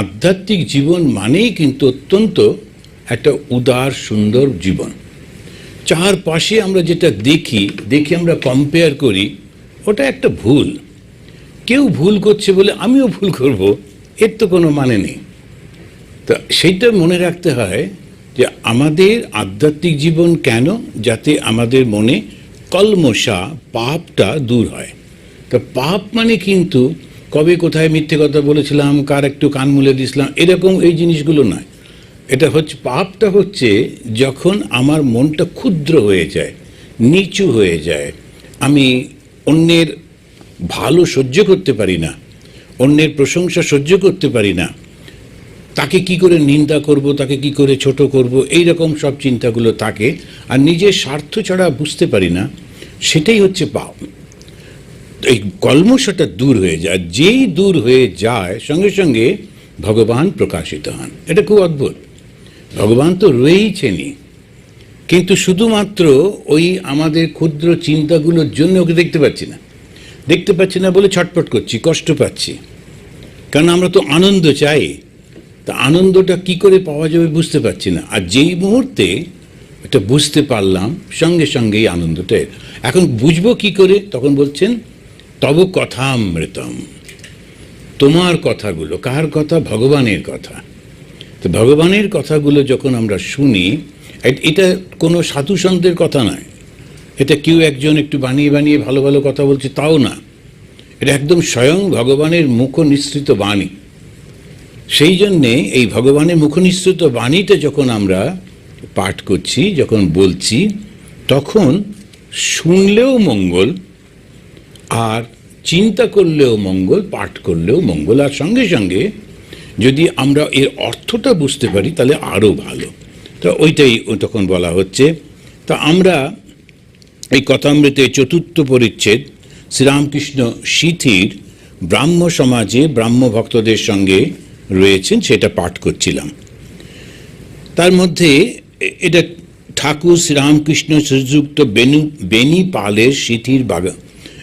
আধ্যাত্মিক জীবন মানেই কিন্তু অত্যন্ত একটা উদার, সুন্দর জীবন। চারপাশে আমরা যেটা দেখি দেখি আমরা কম্পেয়ার করি, ওটা একটা ভুল। কেউ ভুল করছে বলে আমিও ভুল করব, এর তো কোনো মানে নেই। তা সেইটা মনে রাখতে হয় যে আমাদের আধ্যাত্মিক জীবন কেন? যাতে আমাদের মনে কলমশা, পাপটা দূর হয়। তা পাপ মানে কিন্তু কবে কোথায় মিথ্যে কথা বলেছিলাম, কার একটু কান মুলে দিয়েছিলাম, এরকম এই জিনিসগুলো নয়। এটা হচ্ছে, পাপটা হচ্ছে যখন আমার মনটা ক্ষুদ্র হয়ে যায়, নিচু হয়ে যায়, আমি অন্যের ভালো সহ্য করতে পারি না, অন্যের প্রশংসা সহ্য করতে পারি না, তাকে কি করে নিন্দা করব, তাকে কি করে ছোট করব এই রকম সব চিন্তাগুলো থাকে, আর নিজের স্বার্থ ছাড়া বুঝতে পারি না, সেটাই হচ্ছে পাপ। এই কলমশটা দূর হয়ে যায় যেই দূর হয়ে যায়, সঙ্গে সঙ্গে ভগবান প্রকাশিত হন। এটা খুব অদ্ভুত। ভগবান তো রয়েইছেনই। কিন্তু শুধুমাত্র ওই আমাদের ক্ষুদ্র চিন্তাগুলোর জন্য ওকে দেখতে পাচ্ছি না। দেখতে পাচ্ছি না বলে ছটপট করছি, কষ্ট পাচ্ছি। কারণ আমরা তো আনন্দ চাই। তা আনন্দটা কি করে পাওয়া যাবে বুঝতে পারছি না। আর যেই মুহূর্তে এটা বুঝতে পারলাম, সঙ্গে সঙ্গেই আনন্দটা এখন বুঝব কি করে? তখন বলছেন তব কথামৃতম। তোমার কথাগুলো, কার কথা? ভগবানের কথা। তো ভগবানের কথাগুলো যখন আমরা শুনি এটা কোনো সাধু সন্তের কথা নয়। এটা কেউ একজন একটু বানিয়ে বানিয়ে ভালো ভালো কথা বলছে, তাও না। এটা একদম স্বয়ং ভগবানের মুখ নিঃসৃত বাণী। সেই জন্যে এই ভগবানের মুখ মুখনিসৃত বাণীটা যখন আমরা পাঠ করছি, যখন বলছি, তখন শুনলেও মঙ্গল আর চিন্তা করলেও মঙ্গল, পাঠ করলেও মঙ্গল, আর সঙ্গে সঙ্গে যদি আমরা এর অর্থটা বুঝতে পারি, তাহলে আরও ভালো। তো ওইটাই তখন বলা হচ্ছে। তা আমরা এই কথামৃতে চতুর্থ পরিচ্ছেদ, শ্রীরামকৃষ্ণ সিথির ব্রাহ্ম সমাজে ব্রাহ্ম ভক্তদের সঙ্গে রয়েছেন, সেটা পাঠ করছিলাম। তার মধ্যে এটা ঠাকুর শ্রীরামকৃষ্ণ শ্রীযুক্ত বেনু বেনি পালের সিথির বাগা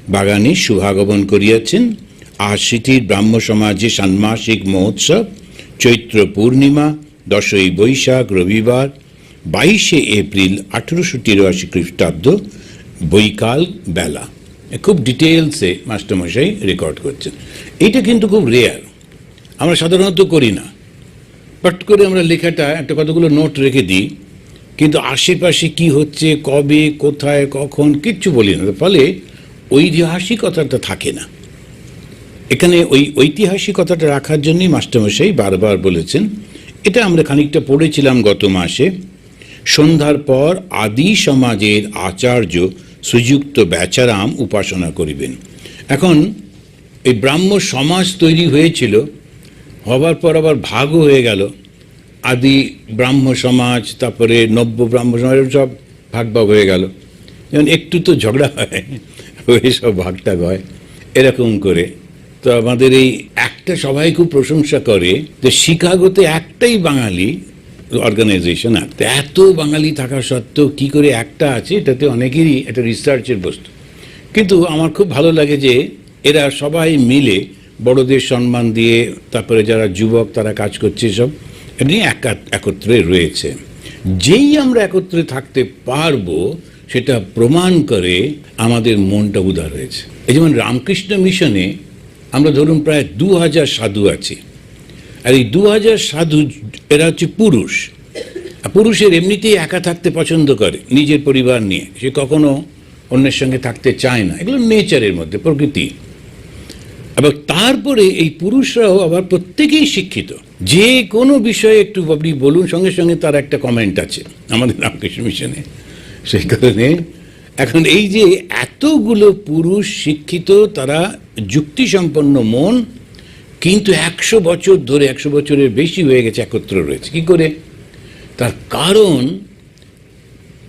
বাগানে শুভাগমন করিয়াছেন। সিথির ব্রাহ্ম সমাজে ষান্মাসিক মহোৎসব, চৈত্র পূর্ণিমা, দশই বৈশাখ রবিবার, বাইশে এপ্রিল আঠেরোশো তিরাশি খ্রিস্টাব্দ, বৈকাল বেলা। খুব ডিটেলসে মাস্টারমশাই রেকর্ড করছেন। এইটা কিন্তু খুব রেয়ার আমরা সাধারণত করি না। পট করে আমরা লেখাটা, একটা কতগুলো নোট রেখে দিই। কিন্তু আশেপাশে কি হচ্ছে, কবে, কোথায়, কখন, কিচ্ছু বলি না। ফলে ঐতিহাসিকতাটা থাকে না। এখানে ওই ঐতিহাসিকতাটা রাখার জন্যই মাস্টারমশাই বারবার বলেছেন, এটা আমরা খানিকটা পড়েছিলাম গত মাসে, সন্ধ্যার পর আদি সমাজের আচার্য শ্রীযুক্ত বেচারাম উপাসনা করিবেন। এখন এই ব্রাহ্ম সমাজ তৈরি হয়েছিল, হবার পর আবার ভাগও হয়ে গেল, আদি ব্রাহ্ম সমাজ, তারপরে নব্য ব্রাহ্ম সমাজ সব ভাগ ভাগ হয়ে গেল। যেমন একটু তো ঝগড়া হয়। হয়ে সব ভাগটাগ হয়। এরকম করে। তো আমাদের এই একটা সবাই খুব প্রশংসা করে যে শিকাগোতে একটাই বাঙালি অর্গানাইজেশন আছে এত বাঙালি থাকা সত্ত্বেও কি করে একটা আছে, এটাতে অনেকেরই একটা রিসার্চের বস্তু। কিন্তু আমার খুব ভালো লাগে যে এরা সবাই মিলে বড়দের সম্মান দিয়ে, তারপরে যারা যুবক তারা কাজ করছে সব নিয়ে একা- একত্রে রয়েছে। যেই আমরা একত্রে থাকতে পারব সেটা প্রমাণ করে আমাদের মনটা উদার হয়েছে। এই যেমন রামকৃষ্ণ মিশনে আমরা ধরুন প্রায় দু হাজার সাধু আছে। আর এই দু হাজার সাধু এরা হচ্ছে পুরুষ। পুরুষের এমনিতেই একা থাকতে পছন্দ করে নিজের পরিবার নিয়ে। সে কখনো অন্যের সঙ্গে থাকতে চায় না। এগুলো নেচারের মধ্যে, প্রকৃতি। এবং তারপরে এই পুরুষরাও আবার প্রত্যেকেই শিক্ষিত। যে কোনো বিষয়ে একটু আপনি বলুন, সঙ্গে সঙ্গে তার একটা কমেন্ট আছে আমাদের রামকৃষ্ণ মিশনে। সেই কারণে এখন এই যে এতগুলো পুরুষ শিক্ষিত, তারা যুক্তিসম্পন্ন মন, কিন্তু একশো বছর ধরে, একশো বছরের বেশি হয়ে গেছে, একত্র রয়েছে। কি করে? তার কারণ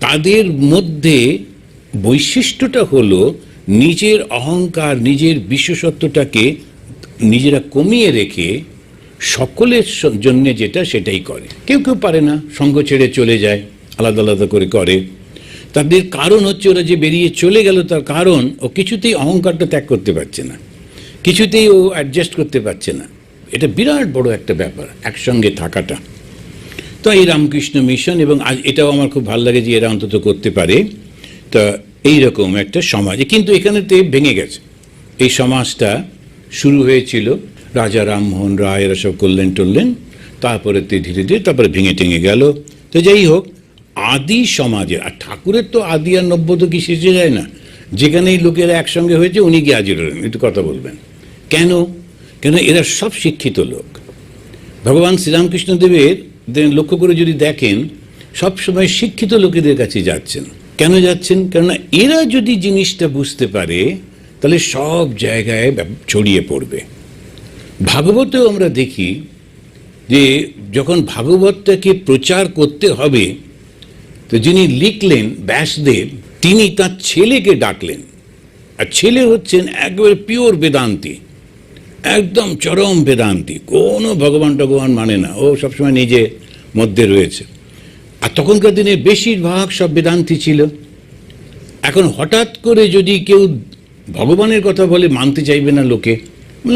তাদের মধ্যে বৈশিষ্ট্যটা হলো নিজের অহংকার, নিজের বিশেষত্বটাকে নিজেরা কমিয়ে রেখে সকলের জন্য যেটা সেটাই করে। কেউ কেউ পারে না, সঙ্গ ছেড়ে চলে যায়, আলাদা আলাদা করে করে। তাদের কারণ হচ্ছে ওরা যে বেরিয়ে চলে গেল, তার কারণ ও কিছুতেই অহংকারটা ত্যাগ করতে পারছে না। কিছুতেই ও অ্যাডজাস্ট করতে পারছে না। এটা বিরাট বড় একটা ব্যাপার, একসঙ্গে থাকাটা। তো এই রামকৃষ্ণ মিশন এবং আজ এটাও আমার খুব ভালো লাগে যে এরা অন্তত করতে পারে। তা এইরকম একটা সমাজ। কিন্তু এখানে এখানেতে ভেঙে গেছে। এই সমাজটা শুরু হয়েছিল রাজা রামমোহন রায়, এরা সব করলেন টললেন তারপরে তে ধীরে ধীরে তারপরে ভেঙে টেঙে গেল। তো যাই হোক আদি সমাজের আর ঠাকুরের তো আদি আর নব্য তো কি শেষে যায় না? যেখানেই লোকেরা একসঙ্গে হয়েছে, উনি কি আজই রইলেন একটু কথা বলবেন। কেন? কেন এরা সব শিক্ষিত লোক। ভগবান শ্রীরামকৃষ্ণ দেবের লক্ষ্য করে যদি দেখেন, সব সময় শিক্ষিত লোকেদের কাছে যাচ্ছেন। কেন যাচ্ছেন? কেননা এরা যদি জিনিসটা বুঝতে পারে, তাহলে সব জায়গায় ছড়িয়ে পড়বে। ভাগবতেও আমরা দেখি যে যখন ভাগবতটাকে প্রচার করতে হবে তো যিনি লিখলেন ব্যাসদেব, তিনি তার ছেলেকে ডাকলেন। আর ছেলে হচ্ছেন একেবারে পিওর বেদান্তি, একদম চরম বেদান্তি, কোনো ভগবান টগবান মানে না, ও সবসময় নিজে মধ্যে রয়েছে। আর তখনকার দিনে বেশিরভাগ সব বেদান্তি ছিল। এখন হঠাৎ করে যদি কেউ ভগবানের কথা বলে, মানতে চাইবে না লোকে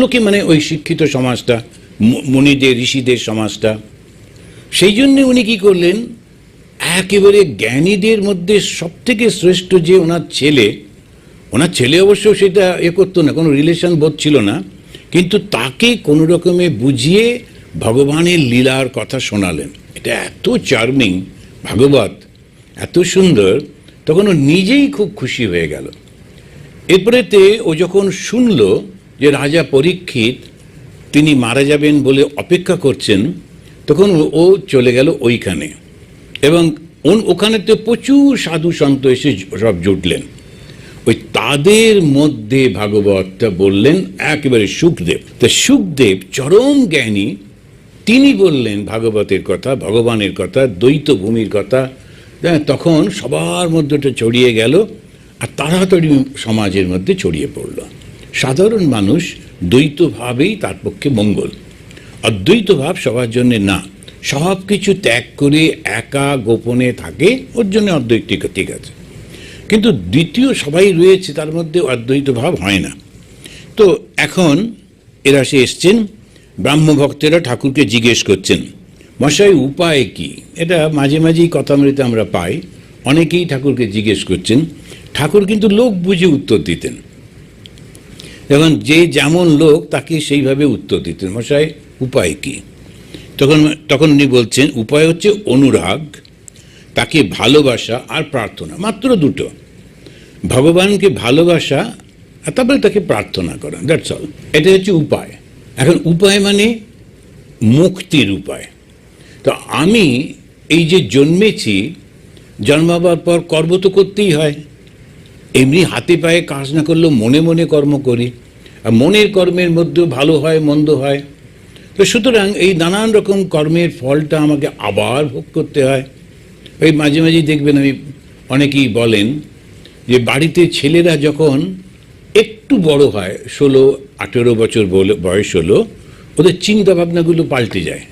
লোকে মানে ওই শিক্ষিত সমাজটা মুনিদের, ঋষিদের সমাজটা। সেই জন্য উনি কি করলেন একেবারে জ্ঞানীদের মধ্যে সব থেকে শ্রেষ্ঠ যে ওনার ছেলে ওনার ছেলে অবশ্য সেটা এ করতো না, কোনো রিলেশন বোধ ছিল না, কিন্তু তাকে কোনো রকমে বুঝিয়ে ভগবানের লীলার কথা শোনালেন। এটা এত চার্মিং ভাগবত, এত সুন্দর, তখন ও নিজেই খুব খুশি হয়ে গেল। এরপরেতে ও যখন শুনল যে রাজা পরীক্ষিত, তিনি মারা যাবেন বলে অপেক্ষা করছেন, তখন ও চলে গেল ওইখানে। এবং ওন- ওখানেতে প্রচুর সাধু সন্ত এসে সব জুটলেন। ওই তাদের মধ্যে ভাগবতটা বললেন একেবারে সুখদেব। তা সুখদেব চরম জ্ঞানী তিনি বললেন ভাগবতের কথা ভগবানের কথা দ্বৈত ভূমির কথা। হ্যাঁ, তখন সবার মধ্যে ওটা ছড়িয়ে গেল আর তাড়াতাড়ি সমাজের মধ্যে ছড়িয়ে পড়ল। সাধারণ মানুষ দ্বৈতভাবেই তার পক্ষে মঙ্গল। অদ্বৈত ভাব সবার জন্যে না। সব কিছু ত্যাগ করে একা গোপনে থাকে, ওর জন্য অদ্বৈত ঠিক আছে। কিন্তু দ্বিতীয় সবাই রয়েছে, তার মধ্যে অদ্বৈত ভাব হয় না। তো এখন এরা সে এসছেন ব্রাহ্ম ভক্তেরা ঠাকুরকে জিজ্ঞেস করছেন, মশাই উপায় কি? এটা মাঝে মাঝেই কথামৃতে আমরা পাই, অনেকেই ঠাকুরকে জিজ্ঞেস করছেন, ঠাকুর কিন্তু লোক বুঝে উত্তর দিতেন। এবং যে যেমন লোক, তাকে সেইভাবে উত্তর দিতেন। মশাই, উপায় কি? তখন তখন উনি বলছেন, উপায় হচ্ছে অনুরাগ, তাকে ভালোবাসা আর প্রার্থনা, মাত্র দুটো। ভগবানকে ভালোবাসা আর তারপরে তাকে প্রার্থনা করা দ্যাটস অল এটা হচ্ছে উপায়। এখন উপায় মানে মুক্তির উপায়। তো আমি এই যে জন্মেছি, জন্মাবার পর কর্ম তো করতেই হয়। এমনি হাতে পায়ে কাজ না করলেও মনে মনে কর্ম করি। আর মনের কর্মের মধ্যেও ভালো হয়, মন্দ হয়। তো সুতরাং এই নানান রকম কর্মের ফলটা আমাকে আবার ভোগ করতে হয়। ওই মাঝে মাঝেই দেখবেন আমি অনেকেই বলেন যে বাড়িতে ছেলেরা যখন একটু বড় হয়, ষোলো আঠেরো বছর বয়স হলো, ওদের চিন্তা ভাবনাগুলো পাল্টে যায়।